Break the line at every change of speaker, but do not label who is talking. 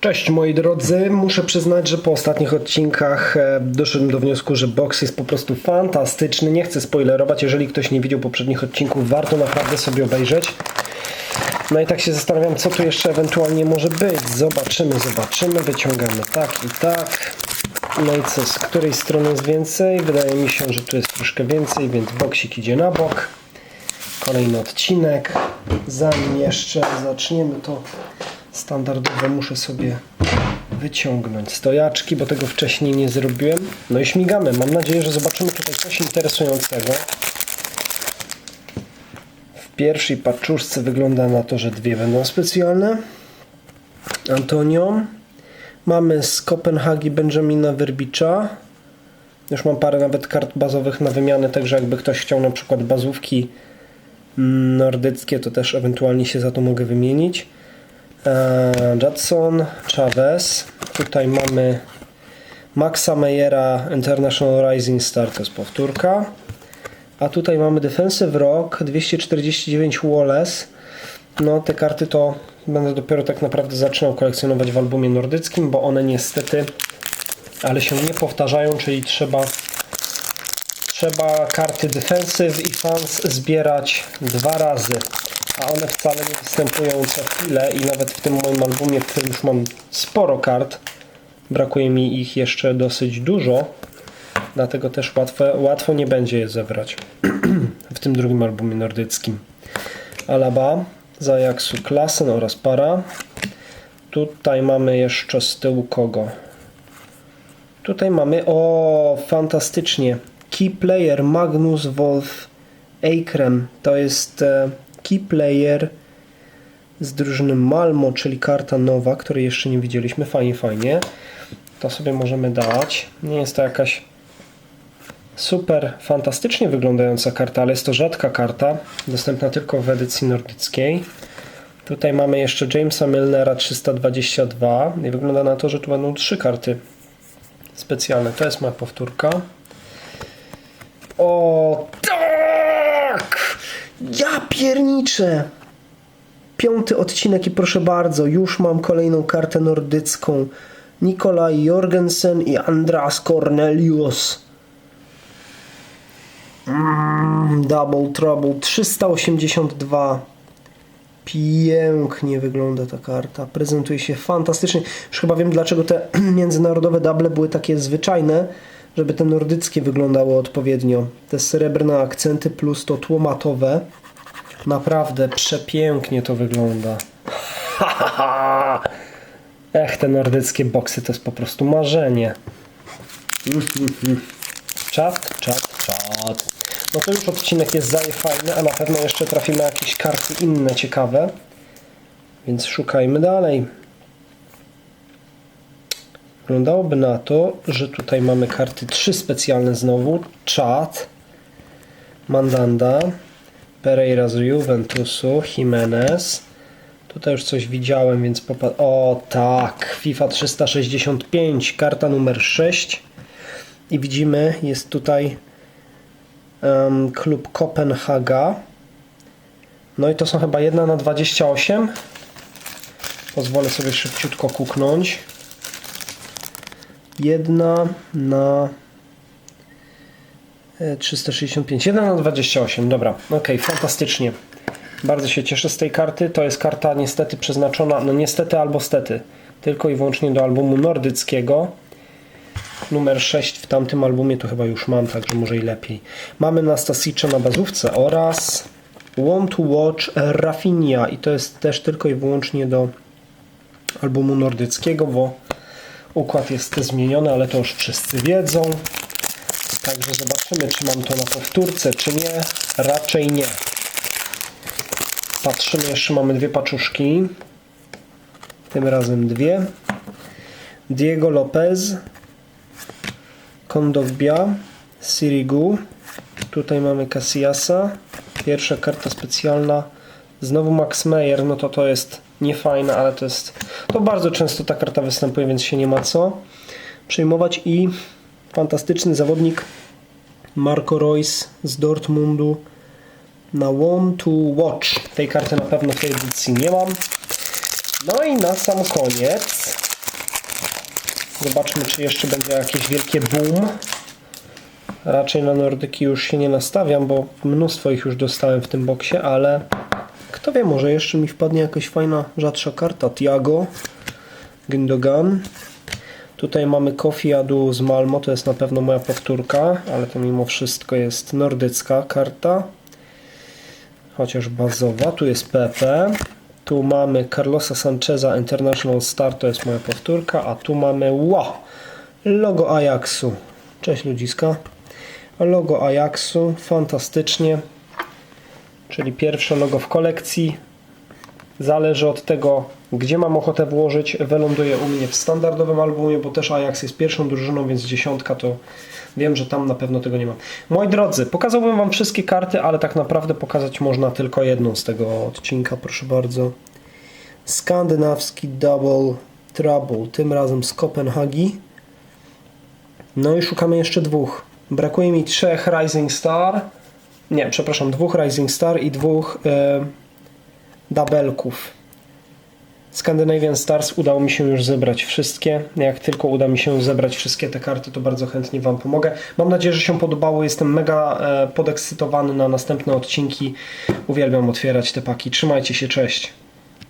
Cześć moi drodzy, muszę przyznać, że po ostatnich odcinkach e, doszedłem do wniosku, że box jest po prostu fantastyczny. Nie chcę spoilerować, jeżeli ktoś nie widział poprzednich odcinków, warto naprawdę sobie obejrzeć. No i tak się zastanawiam, co tu jeszcze ewentualnie może być. Zobaczymy, zobaczymy, wyciągamy tak i tak. No i co, z której strony jest więcej? Wydaje mi się, że tu jest troszkę więcej, więc boksik idzie na bok. Kolejny odcinek. Zanim jeszcze zaczniemy, to standardowo muszę sobie wyciągnąć stojaczki, bo tego wcześniej nie zrobiłem. No i śmigamy. Mam nadzieję, że zobaczymy tutaj coś interesującego. W pierwszej paczuszce wygląda na to, że dwie będą specjalne. Antonio. Mamy z Kopenhagi Benjamina Werbicza. Już mam parę nawet kart bazowych na wymianę, także jakby ktoś chciał na przykład bazówki mm, nordyckie, to też ewentualnie się za to mogę wymienić. Eee, Judson, Chavez. Tutaj mamy Maxa Meyera International Rising Star, to jest powtórka. A tutaj mamy Defensive Rock, 249 Wallace. No te karty to będę dopiero tak naprawdę zaczynał kolekcjonować w albumie nordyckim, bo one niestety, ale się nie powtarzają, czyli trzeba trzeba karty Defensive i Fans zbierać dwa razy a one wcale nie występują co chwilę i nawet w tym moim albumie, w którym już mam sporo kart, brakuje mi ich jeszcze dosyć dużo, dlatego też łatwo, łatwo nie będzie je zebrać w tym drugim albumie nordyckim. Alaba, Zajaksu Klassen oraz Para. Tutaj mamy jeszcze z tyłu kogo? Tutaj mamy, o fantastycznie, Key Player Magnus Wolf Eikrem. To jest e, key player z drużyny Malmo, czyli karta nowa, której jeszcze nie widzieliśmy. Fajnie, fajnie. To sobie możemy dać. Nie jest to jakaś super fantastycznie wyglądająca karta, ale jest to rzadka karta, dostępna tylko w edycji nordyckiej. Tutaj mamy jeszcze Jamesa Milnera 322 i wygląda na to, że tu będą trzy karty specjalne. To jest moja powtórka. O tak! Ja pierniczę! Piąty odcinek i proszę bardzo, już mam kolejną kartę nordycką. Nikolaj Jorgensen i Andras Cornelius. Mm, double Trouble 382. Pięknie wygląda ta karta. Prezentuje się fantastycznie. Już chyba wiem, dlaczego te międzynarodowe double były takie zwyczajne, żeby te nordyckie wyglądały odpowiednio. Te srebrne akcenty plus to tło matowe. Naprawdę przepięknie to wygląda. Ech, te nordyckie boksy to jest po prostu marzenie. Czat, czat, czat. No to już odcinek jest zaje fajny, a na pewno jeszcze trafimy jakieś karty inne ciekawe. Więc szukajmy dalej. Wyglądałoby na to, że tutaj mamy karty trzy specjalne znowu. Chat, Mandanda, Pereira z Juventusu, Jimenez. Tutaj już coś widziałem, więc popatrz. O tak, FIFA 365, karta numer 6. I widzimy, jest tutaj em, klub Kopenhaga. No i to są chyba 1 na 28. Pozwolę sobie szybciutko kuknąć. Jedna na e, 365. 1 na 28. Dobra, ok, fantastycznie. Bardzo się cieszę z tej karty. To jest karta niestety przeznaczona, no niestety albo stety, tylko i wyłącznie do albumu nordyckiego. Numer 6 w tamtym albumie to chyba już mam, także może i lepiej. Mamy Nastasicza na bazówce oraz Want to Watch Rafinha i to jest też tylko i wyłącznie do albumu nordyckiego, bo układ jest zmieniony, ale to już wszyscy wiedzą. Także zobaczymy, czy mam to na powtórce, czy nie. Raczej nie. Patrzymy, jeszcze mamy dwie paczuszki. Tym razem dwie. Diego Lopez, Kondogbia, Sirigu. Tutaj mamy Casillasa. Pierwsza karta specjalna. Znowu Max Meyer, no to to jest niefajne, ale to jest... To bardzo często ta karta występuje, więc się nie ma co przejmować. I fantastyczny zawodnik Marco Reus z Dortmundu na One to Watch. Tej karty na pewno w tej edycji nie mam. No i na sam koniec Zobaczmy, czy jeszcze będzie jakieś wielkie boom. Raczej na nordyki już się nie nastawiam, bo mnóstwo ich już dostałem w tym boksie, ale kto wie, może jeszcze mi wpadnie jakaś fajna, rzadsza karta. Tiago, Gündogan. Tutaj mamy Kofi Adu z Malmo, to jest na pewno moja powtórka, ale to mimo wszystko jest nordycka karta. Chociaż bazowa. Tu jest PP. Tu mamy Carlosa Sancheza International Star, to jest moja powtórka, a tu mamy wow, logo Ajaxu. Cześć ludziska. Logo Ajaxu, fantastycznie. Czyli pierwsze logo w kolekcji. Zależy od tego, gdzie mam ochotę włożyć. Wyląduje u mnie w standardowym albumie, bo też Ajax jest pierwszą drużyną, więc dziesiątka to wiem, że tam na pewno tego nie mam. Moi drodzy, pokazałbym Wam wszystkie karty, ale tak naprawdę pokazać można tylko jedną z tego odcinka, proszę bardzo. Skandynawski Double Trouble, tym razem z Kopenhagi. No i szukamy jeszcze dwóch. Brakuje mi trzech Rising Star. Nie, przepraszam, dwóch Rising Star i dwóch e, dabelków. Scandinavian Stars udało mi się już zebrać wszystkie. Jak tylko uda mi się zebrać wszystkie te karty, to bardzo chętnie Wam pomogę. Mam nadzieję, że się podobało. Jestem mega e, podekscytowany na następne odcinki. Uwielbiam otwierać te paki. Trzymajcie się, cześć.